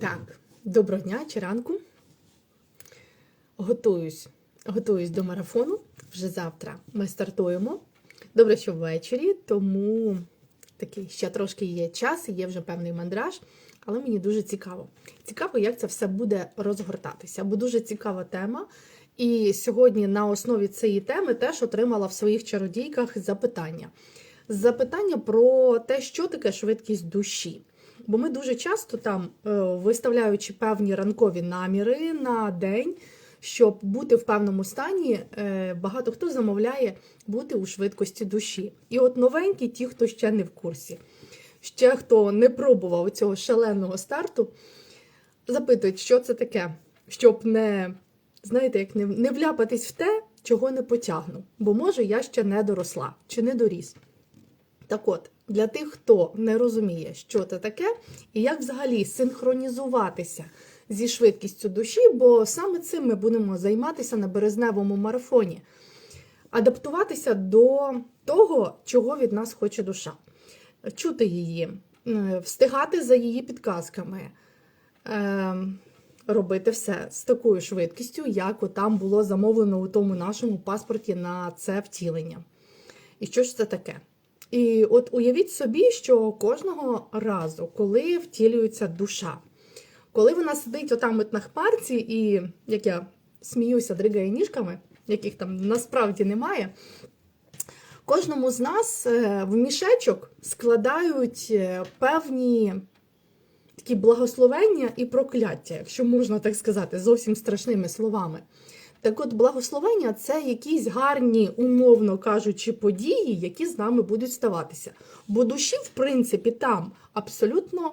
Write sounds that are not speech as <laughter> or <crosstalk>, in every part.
Так, доброго дня чи ранку. Готуюсь, готуюсь до марафону. Вже завтра ми стартуємо. Добре, що ввечері, тому такий ще трошки є час, є вже певний мандраж, але мені дуже цікаво. Цікаво, як це все буде розгортатися, бо дуже цікава тема. І сьогодні на основі цієї теми теж отримала в своїх чародійках запитання. Запитання про те, що таке швидкість душі. Бо ми дуже часто там, е, виставляючи певні ранкові наміри на день, щоб бути в певному стані, е, багато хто замовляє бути у швидкості душі. І от новенькі, ті, хто ще не в курсі, ще хто не пробував цього шаленого старту, запитують, що це таке, щоб не, знаєте, як не, не вляпатись в те, чого не потягну. Бо може я ще не доросла чи не доріс. Так от, для тих, хто не розуміє, що це таке, і як взагалі синхронізуватися зі швидкістю душі, бо саме цим ми будемо займатися на березневому марафоні, адаптуватися до того, чого від нас хоче душа, чути її, встигати за її підказками. е, Робити все з такою швидкістю, як там було замовлено у тому нашому паспорті на це втілення. І що ж це таке? І от уявіть собі, що кожного разу, коли втілюється душа, коли вона сидить отам от на хмарці, і як я сміюся, дригає ніжками, яких там насправді немає, кожному з нас е, в мішечок складають е, певні такі благословення і прокляття, якщо можна так сказати, зовсім страшними словами. Так от, благословення це якісь гарні, умовно кажучи, події, які з нами будуть ставатися. Бо душі, в принципі, там абсолютно,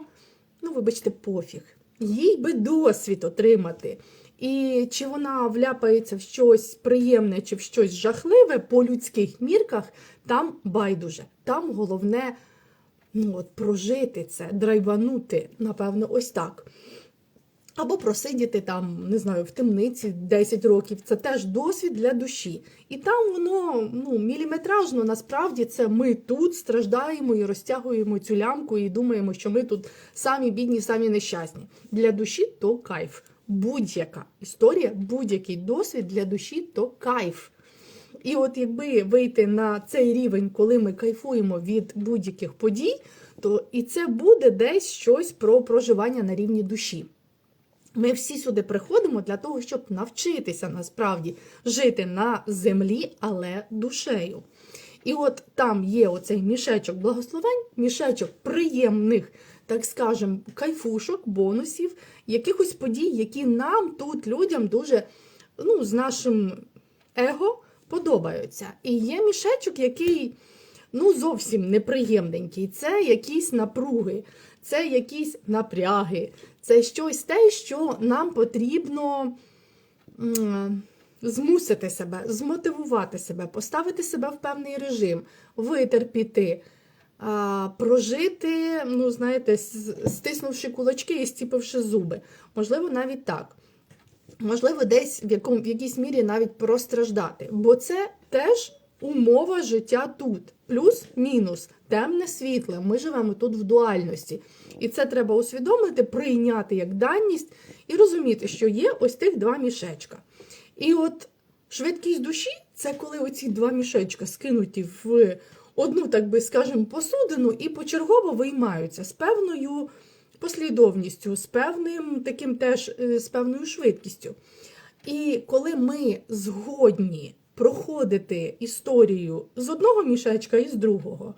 ну, вибачте, пофіг. Їй би досвід отримати. І чи вона вляпається в щось приємне чи в щось жахливе по людських мірках, там байдуже. Там головне ну, от, прожити це, драйванути, напевно, ось так. Або просидіти там, не знаю, в темниці 10 років. Це теж досвід для душі. І там воно ну, міліметражно, насправді, це ми тут страждаємо і розтягуємо цю лямку, і думаємо, що ми тут самі бідні, самі нещасні. Для душі то кайф. Будь-яка історія, будь-який досвід для душі то кайф. І от якби вийти на цей рівень, коли ми кайфуємо від будь-яких подій, то і це буде десь щось про проживання на рівні душі. Ми всі сюди приходимо для того, щоб навчитися насправді жити на землі, але душею. І от там є оцей мішечок благословень, мішечок приємних, так скажемо, кайфушок, бонусів, якихось подій, які нам тут, людям, дуже ну, з нашим его подобаються. І є мішечок, який ну, зовсім неприємненький. Це якісь напруги, це якісь напряги, це щось те, що нам потрібно змусити себе, змотивувати себе, поставити себе в певний режим, витерпіти. Прожити, ну, знаєте, стиснувши кулачки і стіпивши зуби. Можливо, навіть так. Можливо, десь в, якому, в якійсь мірі навіть простраждати. Бо це теж умова життя тут. Плюс-мінус, темне світле. Ми живемо тут в дуальності. І це треба усвідомити, прийняти як даність і розуміти, що є ось тих два мішечка. І от швидкість душі це коли оці два мішечка скинуті в одну, так би скажемо, посудину і почергово виймаються з певною послідовністю, з певним таким теж е, з певною швидкістю. І коли ми згодні проходити історію з одного мішечка і з другого,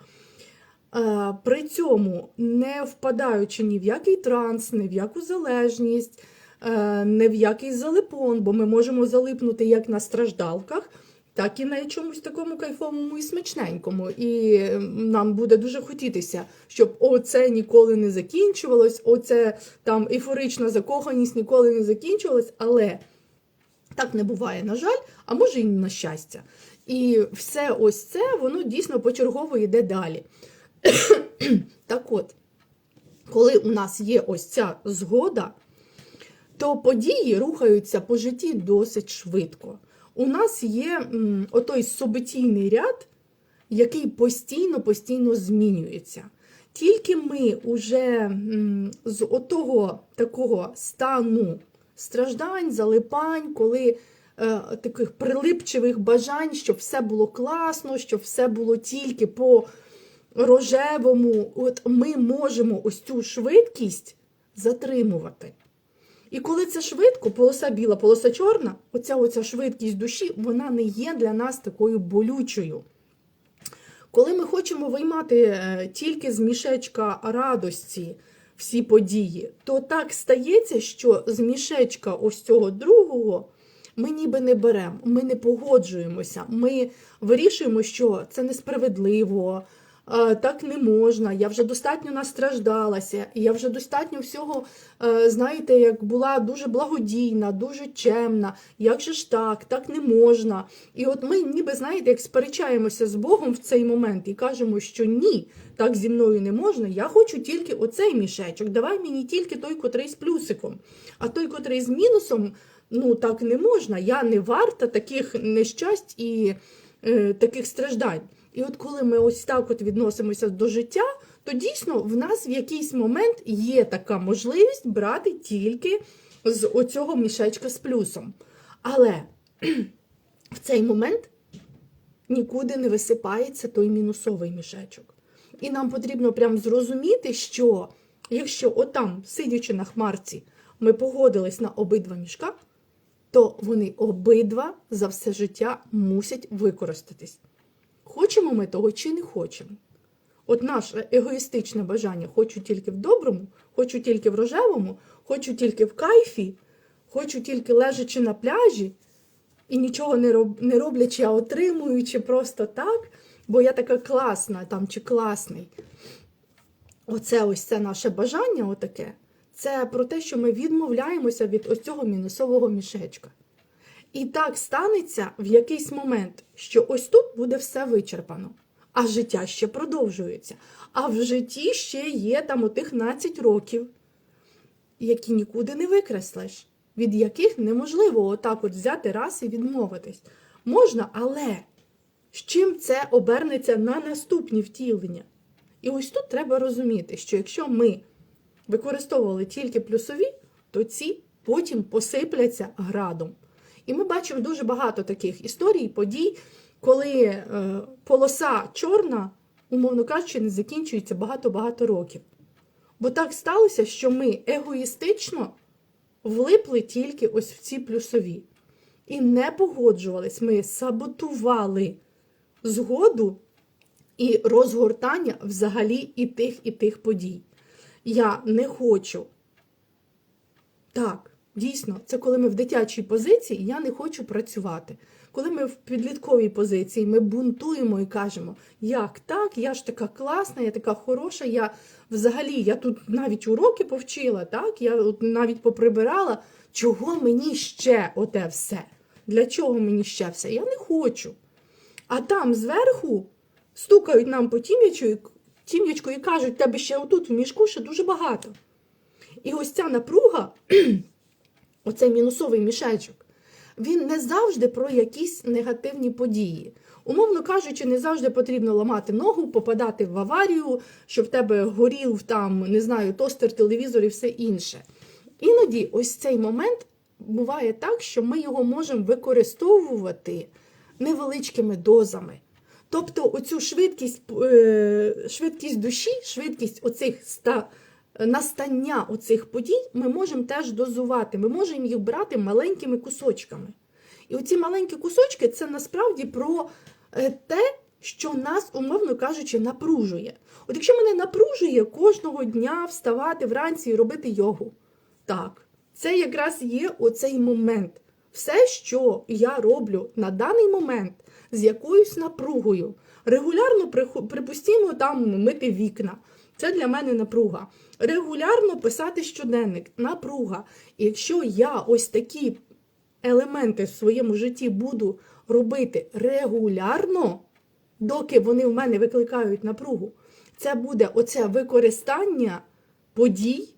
при цьому не впадаючи ні в який транс, ні в яку залежність, е, ні в який залипон, бо ми можемо залипнути як на страждалках, так і на чомусь такому кайфовому і смачненькому. І е, нам буде дуже хотітися, щоб оце ніколи не закінчувалось, оце там ейфорична закоханість ніколи не закінчувалась, але так не буває, на жаль, а може і на щастя. І все ось це, воно дійсно почергово йде далі. Так от, коли у нас є ось ця згода, то події рухаються по житті досить швидко. У нас є отой событійний ряд, який постійно-постійно змінюється. тільки ми уже з отого такого стану страждань, залипань, коли е, таких прилипчивих бажань, щоб все було класно, щоб все було тільки по рожевому, от ми можемо ось цю швидкість затримувати. І коли це швидко, полоса біла, полоса чорна, оця, оця швидкість душі, вона не є для нас такою болючою. Коли ми хочемо виймати е, тільки з мішечка радості всі події, то так стається, що з мішечка ось цього другого ми ніби не беремо, ми не погоджуємося, ми вирішуємо, що це несправедливо, так не можна, я вже достатньо настраждалася, я вже достатньо всього, е, знаєте, як була дуже благодійна, дуже чемна, як же ж так, так не можна. І от ми ніби, знаєте, як сперечаємося з Богом в цей момент і кажемо, що ні, так зі мною не можна, я хочу тільки оцей мішечок, давай мені тільки той, котрий з плюсиком, а той, котрий з мінусом, ну так не можна, я не варта таких нещасть і е, таких страждань. І от коли ми ось так от відносимося до життя, то дійсно в нас в якийсь момент є така можливість брати тільки з оцього мішечка з плюсом. Але <clears throat> в цей момент нікуди не висипається той мінусовий мішечок. І нам потрібно прям зрозуміти, що якщо отам, сидячи на хмарці, ми погодились на обидва мішка, то вони обидва за все життя мусять використатись. Хочемо ми того чи не хочемо. От наше егоїстичне бажання хочу тільки в доброму, хочу тільки в рожевому, хочу тільки в кайфі, хочу тільки лежачи на пляжі і нічого не, роб, не роблячи, а отримуючи просто так, бо я така класна там чи класний. Оце ось це наше бажання, отаке. Це про те, що ми відмовляємося від ось цього мінусового мішечка. І так станеться в якийсь момент, що ось тут буде все вичерпано, а життя ще продовжується. А в житті ще є там отих 12 років, які нікуди не викреслиш, від яких неможливо отак от взяти раз і відмовитись. Можна, але з чим це обернеться на наступні втілення? І ось тут треба розуміти, що якщо ми використовували тільки плюсові, то ці потім посипляться градом. І ми бачимо дуже багато таких історій, подій, коли е, полоса чорна, умовно кажучи, не закінчується багато-багато років. Бо так сталося, що ми егоїстично влипли тільки ось в ці плюсові. І не погоджувались, ми саботували згоду і розгортання взагалі і тих, і тих подій. Я не хочу. Так, дійсно, це коли ми в дитячій позиції, я не хочу працювати. Коли ми в підлітковій позиції, ми бунтуємо і кажемо, як так, я ж така класна, я така хороша, я взагалі я тут навіть уроки повчила, так, я навіть поприбирала. Чого мені ще оте все? Для чого мені ще все? Я не хочу. А там зверху стукають нам по тім'ячку і кажуть, тебе ще отут в мішку ще дуже багато. І ось ця напруга, оцей мінусовий мішечок, він не завжди про якісь негативні події. Умовно кажучи, не завжди потрібно ламати ногу, попадати в аварію, щоб в тебе горів там, не знаю, тостер, телевізор і все інше. Іноді ось цей момент буває так, що ми його можемо використовувати невеличкими дозами. Тобто оцю швидкість е, швидкість душі, швидкість оцих ста, настання оцих подій ми можемо теж дозувати. Ми можемо їх брати маленькими кусочками. І оці маленькі кусочки це насправді про е, те, що нас, умовно кажучи, напружує. От якщо мене напружує кожного дня вставати вранці і робити йогу, так, це якраз є оцей момент. Все, що я роблю на даний момент з якоюсь напругою, регулярно припустімо там мити вікна. Це для мене напруга. Регулярно писати щоденник, напруга. І якщо я ось такі елементи в своєму житті буду робити регулярно, доки вони в мене викликають напругу, це буде оце використання подій,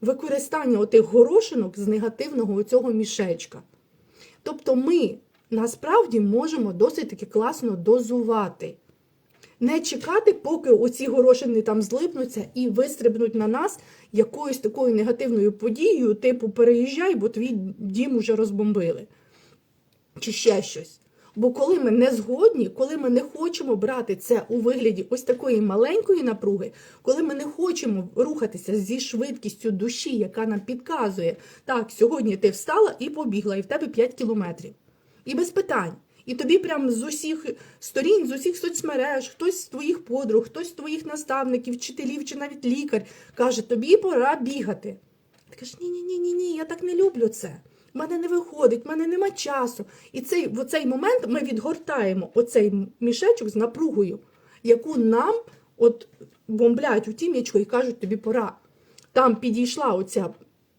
використання отих горошинок з негативного цього мішечка. Тобто ми насправді можемо досить таки класно дозувати. Не чекати, поки оці горошини там злипнуться і вистрибнуть на нас якоюсь такою негативною подією, типу переїжджай, бо твій дім уже розбомбили. Чи ще щось. Бо коли ми не згодні, коли ми не хочемо брати це у вигляді ось такої маленької напруги, коли ми не хочемо рухатися зі швидкістю душі, яка нам підказує, так, сьогодні ти встала і побігла, і в тебе 5 кілометрів. І без питань. І тобі прям з усіх сторін, з усіх соцмереж, хтось з твоїх подруг, хтось з твоїх наставників, вчителів чи навіть лікар каже, тобі пора бігати. Ти кажеш, ні, ні, ні, ні, ні, я так не люблю це. В мене не виходить, в мене нема часу. І цей, в цей момент ми відгортаємо оцей мішечок з напругою, яку нам от бомблять у тім'ячку і кажуть, тобі пора. Там підійшла оця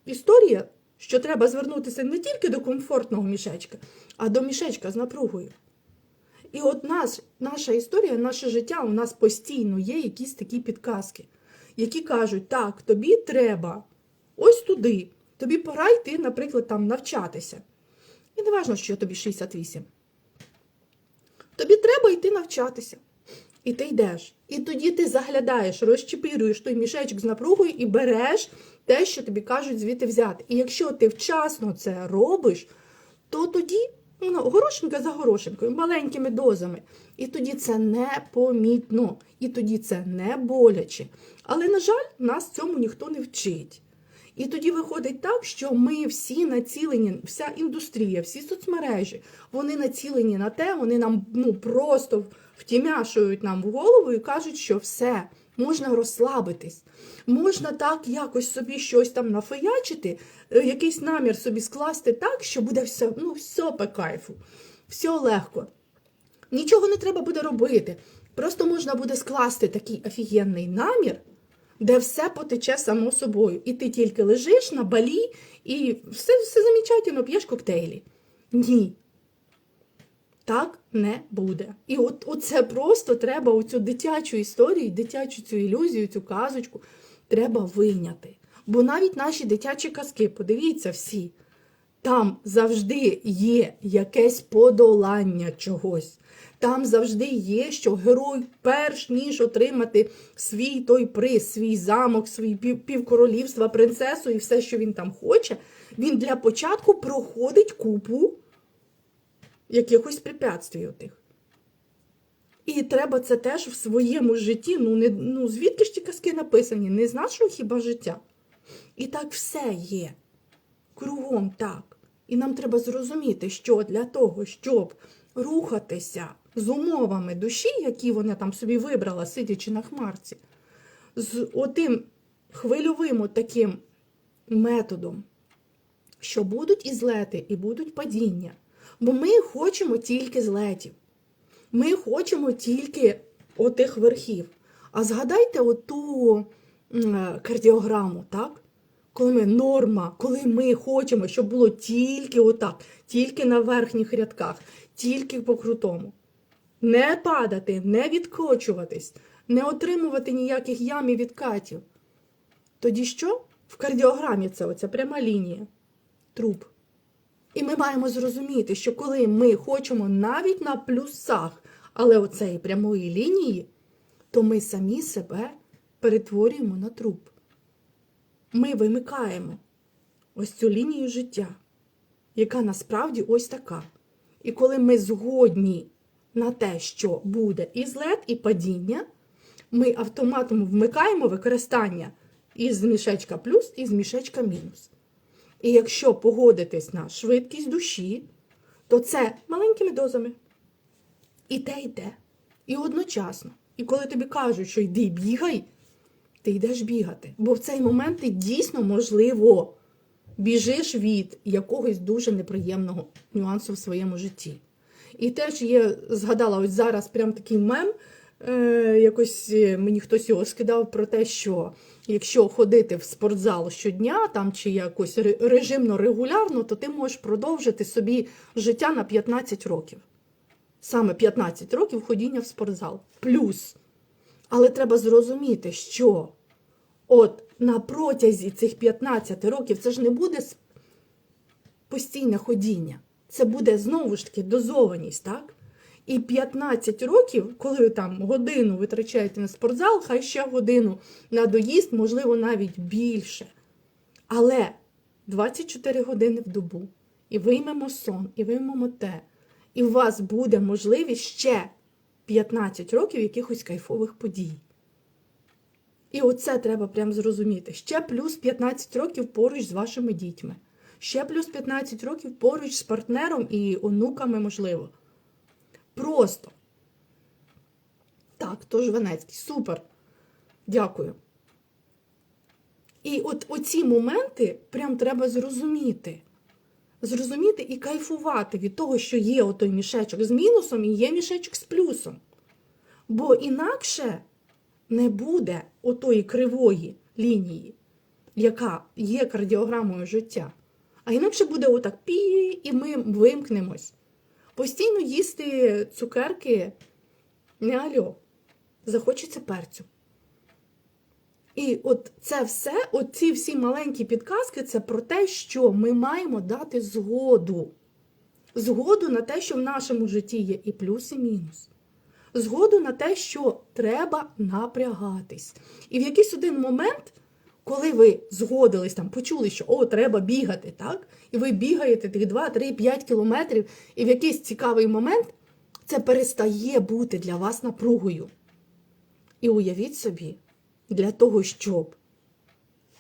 історія, що треба звернутися не тільки до комфортного мішечка, а до мішечка з напругою. І от нас, наша історія, наше життя, у нас постійно є якісь такі підказки, які кажуть, так, тобі треба ось туди, тобі пора йти, наприклад, там навчатися. І не важливо, що тобі 68. Тобі треба йти навчатися. І ти йдеш. І тоді ти заглядаєш, розчепірюєш той мішечок з напругою і береш те, що тобі кажуть звідти взяти. І якщо ти вчасно це робиш, то тоді ну, горошинка за горошинкою, маленькими дозами. І тоді це непомітно, і тоді це не боляче. Але, на жаль, нас цьому ніхто не вчить. І тоді виходить так, що ми всі націлені, вся індустрія, всі соцмережі, вони націлені на те, вони нам ну, просто втімяшують нам в голову і кажуть, що все, можна розслабитись, можна так якось собі щось там нафиячити, е, якийсь намір собі скласти так, що буде все, ну, все по кайфу, все легко. Нічого не треба буде робити. Просто можна буде скласти такий офігенний намір, де все потече само собою. І ти тільки лежиш на балі і все, все замечательно, п'єш коктейлі. Ні. Так не буде. І от оце просто треба оцю дитячу історію, дитячу цю ілюзію, цю казочку треба вийняти. Бо навіть наші дитячі казки, подивіться всі, там завжди є якесь подолання чогось. Там завжди є, що герой, перш ніж отримати свій той приз, свій замок, свій півкоролівства, принцесу і все, що він там хоче, він для початку проходить купу якихось препятствій отих. І треба це теж в своєму житті. Ну, не, ну звідки ж ті казки написані? Не з нашого хіба життя? І так все є. Кругом так. І нам треба зрозуміти, що для того, щоб рухатися з умовами душі, які вона там собі вибрала, сидячи на хмарці, з отим хвильовим таким методом, що будуть і злети, і будуть падіння. Бо ми хочемо тільки злетів. Ми хочемо тільки отих верхів. А згадайте оту кардіограму, так? Коли ми норма, коли ми хочемо, щоб було тільки отак, тільки на верхніх рядках, тільки по крутому. Не падати, не відкочуватись, не отримувати ніяких ям і відкатів. Тоді що? В кардіограмі це оця пряма лінія, труп. І ми маємо зрозуміти, що коли ми хочемо навіть на плюсах, але оцеї прямої лінії, то ми самі себе перетворюємо на труп. Ми вимикаємо ось цю лінію життя, яка насправді ось така. І коли ми згодні на те, що буде і злет, і падіння, ми автоматом вмикаємо використання із мішечка плюс, і з мішечка мінус. І якщо погодитись на швидкість душі, то це маленькими дозами. І те йде. І одночасно. І коли тобі кажуть, що йди бігай, ти йдеш бігати. Бо в цей момент ти дійсно, можливо, біжиш від якогось дуже неприємного нюансу в своєму житті. І теж є, згадала, ось зараз прям такий мем. Е, якось е, мені хтось його скидав про те, що якщо ходити в спортзал щодня там чи якось режимно регулярно, то ти можеш продовжити собі життя на 15 років. Саме 15 років ходіння в спортзал. Плюс. Але треба зрозуміти, що от на протязі цих 15 років це ж не буде постійне ходіння. Це буде знову ж таки дозованість, так? І 15 років, коли там годину витрачаєте на спортзал, хай ще годину на доїзд, можливо, навіть більше. Але 24 години в добу, і виймемо сон, і виймемо те. І у вас буде можливість ще 15 років якихось кайфових подій. І оце треба прям зрозуміти. Ще плюс 15 років поруч з вашими дітьми. Ще плюс 15 років поруч з партнером і онуками, можливо. Просто. Так, тож Венецький. Супер. Дякую. І от оці моменти прям треба зрозуміти. Зрозуміти і кайфувати від того, що є отой мішечок з мінусом і є мішечок з плюсом. Бо інакше не буде отої кривої лінії, яка є кардіограмою життя. А інакше буде отак пі, і ми вимкнемось. Постійно їсти цукерки не альо. Захочеться перцю. І от це все, оці всі маленькі підказки, це про те, що ми маємо дати згоду. Згоду на те, що в нашому житті є і плюс, і мінус. Згоду на те, що треба напрягатись. І в якийсь один момент, коли ви згодились, там, почули, що о, треба бігати, так? І ви бігаєте тих 2, 3, 5 кілометрів, і в якийсь цікавий момент це перестає бути для вас напругою. І уявіть собі, для того, щоб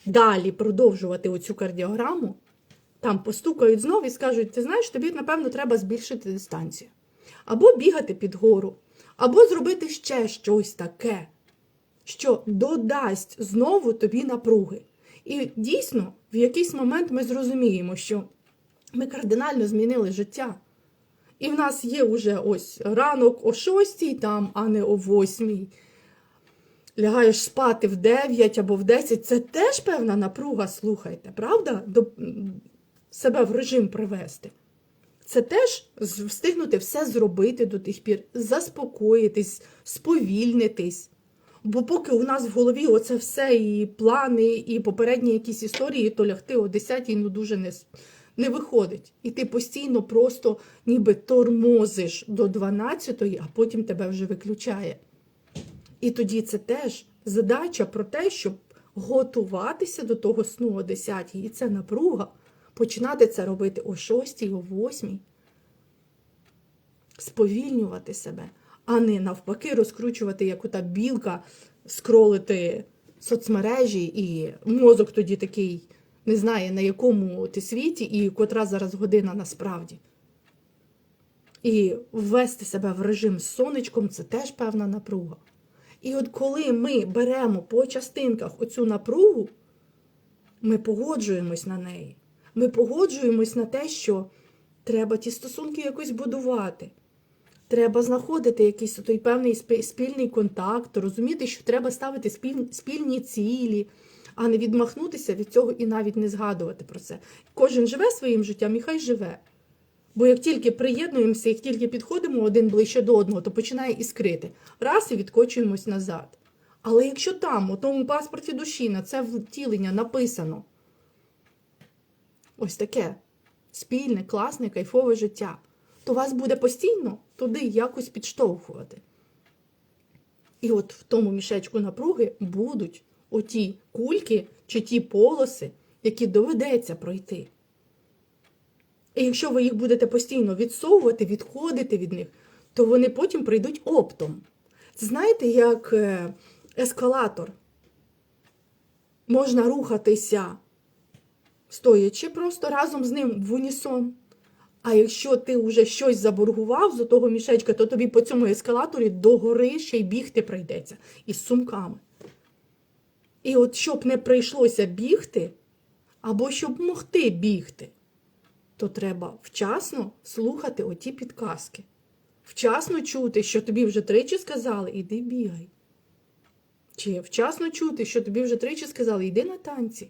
далі продовжувати оцю кардіограму, там постукають знов і скажуть, ти знаєш, тобі, напевно, треба збільшити дистанцію. Або бігати під гору, або зробити ще щось таке, що додасть знову тобі напруги. І дійсно, в якийсь момент ми зрозуміємо, що ми кардинально змінили життя. І в нас є вже ось ранок о 6, там, а не о 8. Лягаєш спати в 9 або в 10. Це теж певна напруга, слухайте, правда? До себе в режим привести. Це теж встигнути все зробити до тих пір, заспокоїтись, сповільнитись. Бо поки у нас в голові оце все, і плани, і попередні якісь історії, то лягти о 10 ну дуже не, не виходить. І ти постійно просто ніби тормозиш до 12, а потім тебе вже виключає. І тоді це теж задача про те, щоб готуватися до того сну о 10 І це напруга. Починати це робити о 6, о 8. Сповільнювати себе, а не навпаки розкручувати, як ота білка, скролити соцмережі, і мозок тоді такий не знає, на якому ти світі і котра зараз година насправді. І ввести себе в режим з сонечком це теж певна напруга. І от коли ми беремо по частинках оцю напругу, ми погоджуємось на неї. Ми погоджуємось на те, що треба ті стосунки якось будувати. Треба знаходити якийсь той певний спільний контакт, розуміти, що треба ставити спільні цілі, а не відмахнутися від цього і навіть не згадувати про це. Кожен живе своїм життям і хай живе. Бо як тільки приєднуємося, як тільки підходимо один ближче до одного, то починає іскрити. Раз і відкочуємось назад. Але якщо там, у тому паспорті душі, на це втілення написано ось таке спільне, класне, кайфове життя, то вас буде постійно туди якось підштовхувати. І от в тому мішечку напруги будуть оті кульки чи ті полоси, які доведеться пройти. І якщо ви їх будете постійно відсовувати, відходити від них, то вони потім прийдуть оптом. Знаєте, як е, ескалатор. Можна рухатися, стоячи просто разом з ним в унісон. А якщо ти вже щось заборгував з того мішечка, то тобі по цьому ескалаторі догори ще й бігти прийдеться із сумками. І от щоб не прийшлося бігти, або щоб могти бігти, то треба вчасно слухати оті підказки. Вчасно чути, що тобі вже тричі сказали, іди бігай. Чи вчасно чути, що тобі вже тричі сказали, йди на танці.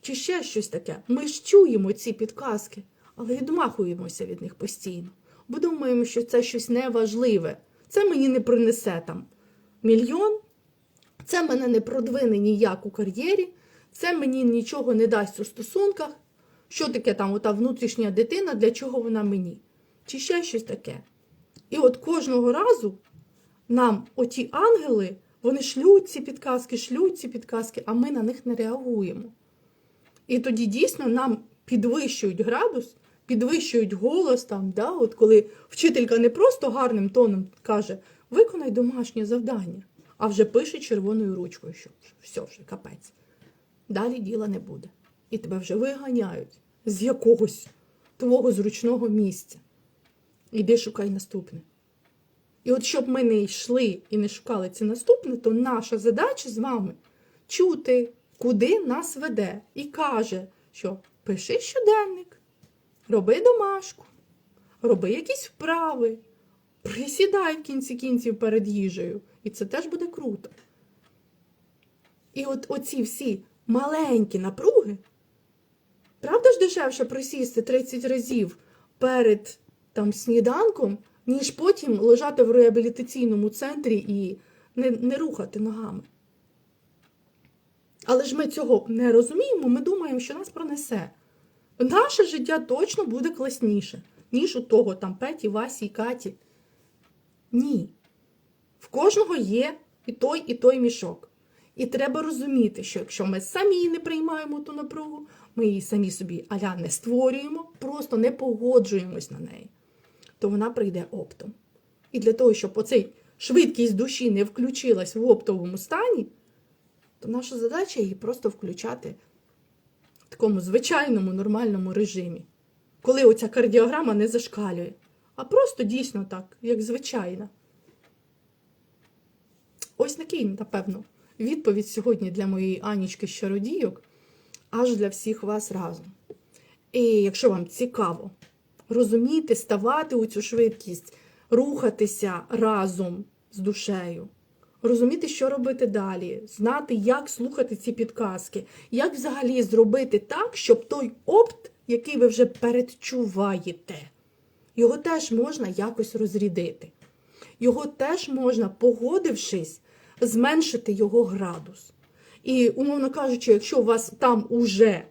Чи ще щось таке. Ми ж чуємо ці підказки, але відмахуємося від них постійно. Бо думаємо, що це щось неважливе. Це мені не принесе там мільйон, це мене не продвине ніяк у кар'єрі, це мені нічого не дасть у стосунках. Що таке там ота внутрішня дитина, для чого вона мені? Чи ще щось таке? І от кожного разу нам оті ангели, вони шлють ці підказки, шлють ці підказки, а ми на них не реагуємо. І тоді дійсно нам підвищують градус, підвищують голос там, да, от коли вчителька не просто гарним тоном каже, виконай домашнє завдання, а вже пише червоною ручкою, що все вже капець. Далі діла не буде. І тебе вже виганяють з якогось твого зручного місця. Іди шукай наступне. І от щоб ми не йшли і не шукали це наступне, то наша задача з вами чути, куди нас веде, і каже, що пиши щоденник, роби домашку, роби якісь вправи, присідай в кінці кінців перед їжею. І це теж буде круто. І от оці всі маленькі напруги, правда ж дешевше присісти 30 разів перед там, сніданком, ніж потім лежати в реабілітаційному центрі і не, не рухати ногами. Але ж ми цього не розуміємо, ми думаємо, що нас пронесе. Наше життя точно буде класніше, ніж у того там Петі, Васі і Каті. Ні. В кожного є і той, і той мішок. І треба розуміти, що якщо ми самі не приймаємо ту напругу, ми її самі собі аля не створюємо, просто не погоджуємось на неї, то вона прийде оптом. І для того, щоб оцей швидкість душі не включилась в оптовому стані, то наша задача її просто включати такому звичайному нормальному режимі, коли оця кардіограма не зашкалює, а просто дійсно так, як звичайна. Ось такий, напевно, відповідь сьогодні для моєї Анічки Щародійок, аж для всіх вас разом. І якщо вам цікаво розуміти, ставати у цю швидкість, рухатися разом з душею, розуміти, що робити далі, знати, як слухати ці підказки, як взагалі зробити так, щоб той опт, який ви вже передчуваєте, його теж можна якось розрядити. Його теж можна, погодившись, зменшити його градус. І, умовно кажучи, якщо у вас там уже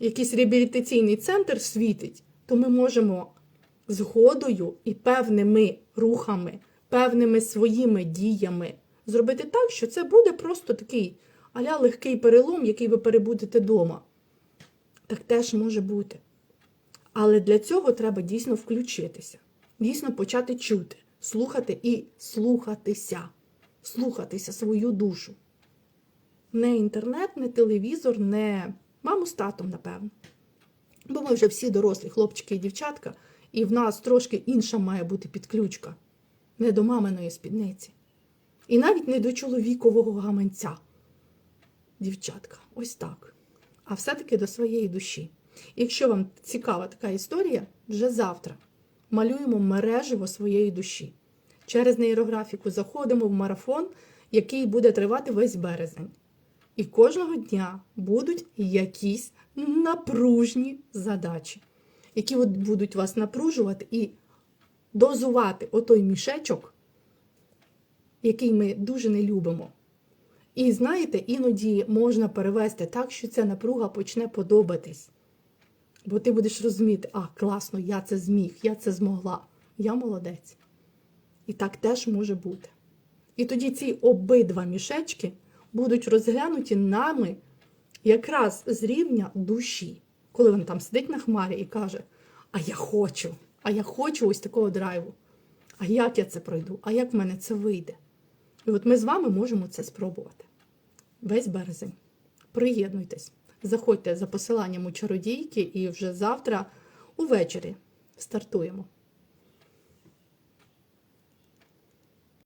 якийсь реабілітаційний центр світить, то ми можемо згодою і певними рухами, певними своїми діями зробити так, що це буде просто такий аля легкий перелом, який ви перебудете вдома. Так теж може бути. Але для цього треба дійсно включитися, дійсно почати чути, слухати і слухатися, слухатися свою душу. Не інтернет, не телевізор, не маму з татом, напевно. Бо ми вже всі дорослі хлопчики і дівчатка, і в нас трошки інша має бути підключка. Не до маминої спідниці. І навіть не до чоловікового гаманця. Дівчатка, ось так. А все-таки до своєї душі. Якщо вам цікава така історія, вже завтра малюємо мереживо своєї душі. Через нейрографіку заходимо в марафон, який буде тривати весь березень. І кожного дня будуть якісь напружні задачі, які будуть вас напружувати і дозувати отой мішечок, який ми дуже не любимо. І знаєте, іноді можна перевести так, що ця напруга почне подобатись. Бо ти будеш розуміти, а, класно, я це зміг, я це змогла, я молодець. І так теж може бути. І тоді ці обидва мішечки будуть розглянуті нами якраз з рівня душі, коли він там сидить на хмарі і каже: А я хочу, а я хочу ось такого драйву. А як я це пройду? А як в мене це вийде? І от ми з вами можемо це спробувати. Весь березень. Приєднуйтесь, заходьте за посиланням у чародійки, і вже завтра увечері стартуємо.